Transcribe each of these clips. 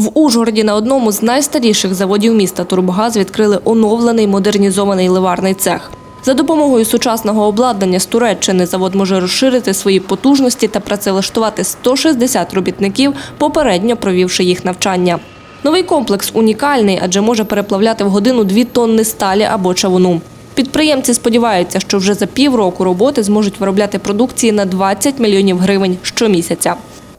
В Ужгороді на одному з найстаріших заводів міста Турбогаз відкрили оновлений модернізований ливарний цех. За допомогою сучасного обладнання з Туреччини завод може розширити свої потужності та працевлаштувати 160 робітників, попередньо провівши їх навчання. Новий комплекс унікальний, адже може переплавляти в годину 2 тонни сталі або чавуну. Підприємці сподіваються, що вже за півроку роботи зможуть виробляти продукції на 20 мільйонів гривень щомісяця.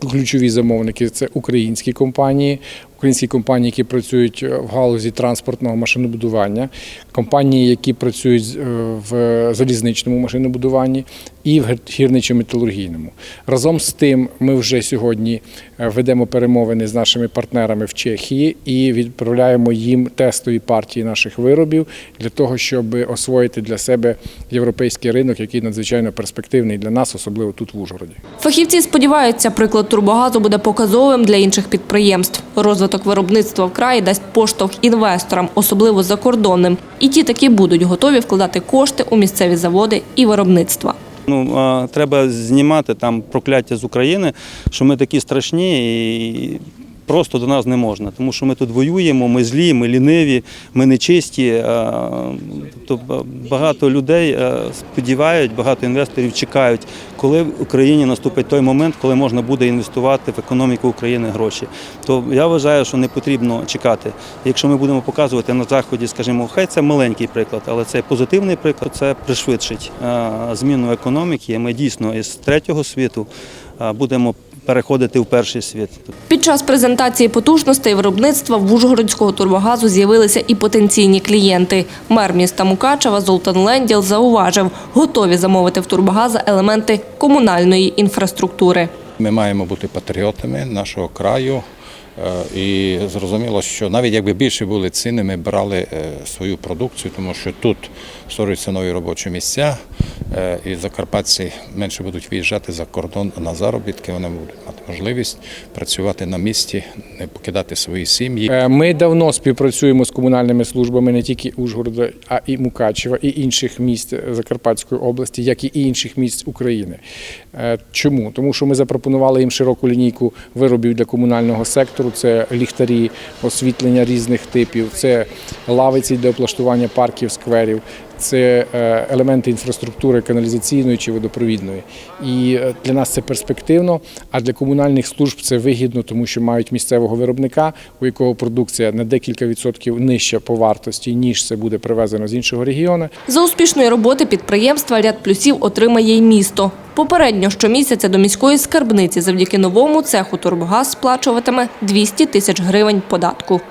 Ключові замовники це українські компанії, українські компанії, які працюють в галузі транспортного машинобудування, компанії, які працюють е, в залізничному машинобудуванні і в гірничо-металургійному. Разом з тим, ми вже сьогодні е, ведемо перемовини з нашими партнерами в Чехії і відправляємо їм тестові партії наших виробів для того, щоб освоїти для себе європейський ринок, який надзвичайно перспективний для нас, особливо тут в Ужгороді. Фахівці сподіваються, приклад Турбогазу буде показовим для інших підприємств. Розвиток виробництва в краї дасть поштовх інвесторам, особливо закордонним. І ті таки будуть готові вкладати кошти у місцеві заводи і виробництва. Ну, треба знімати там прокляття з України, що ми такі страшні і просто до нас не можна. Тому що ми тут воюємо, ми злі, ми ліниві, ми нечисті. Тобто багато людей сподівають, багато інвесторів чекають, коли в Україні наступить той момент, коли можна буде інвестувати в економіку України гроші. То я вважаю, що не потрібно чекати. Якщо ми будемо показувати на заході, скажімо, хай це маленький приклад, але це позитивний приклад, це пришвидшить зміну економіки. Ми дійсно із третього світу будемо переходити в перший світ. Під час презентації потужностей виробництва в Ужгородського турбогазу з'явилися і потенційні клієнти. Мер міста Мукачева Золтан Ленділ зауважив, готові замовити в турбогаза елементи комунальної інфраструктури. Ми маємо бути патріотами нашого краю. е, І зрозуміло, що навіть якби більше були ціни, ми брали е, свою продукцію, тому що тут створюються нові робочі місця, і закарпатці менше будуть виїжджати за кордон на заробітки. Вони будуть мати можливість працювати на місці, не покидати свої сім'ї. Е, Ми давно співпрацюємо з комунальними службами не тільки Ужгорода, а і Мукачева, і інших міст Закарпатської області, як і інших міст України. Е, Чому? Тому що ми запропонували їм широку лінійку виробів для комунального сектору: це ліхтарі, освітлення різних типів, це лавиці для облаштування парків, скверів. Це е, елементи інфраструктури каналізаційної чи водопровідної, і е, для нас це перспективно. А для комунальних служб це вигідно, тому що мають місцевого виробника, у якого продукція на декілька відсотків нижча по вартості, ніж це буде привезено з іншого регіону. За успішної роботи підприємства ряд плюсів отримає й місто. Попередньо щомісяця до міської скарбниці завдяки новому цеху Турбогаз сплачуватиме 200 тисяч гривень податку.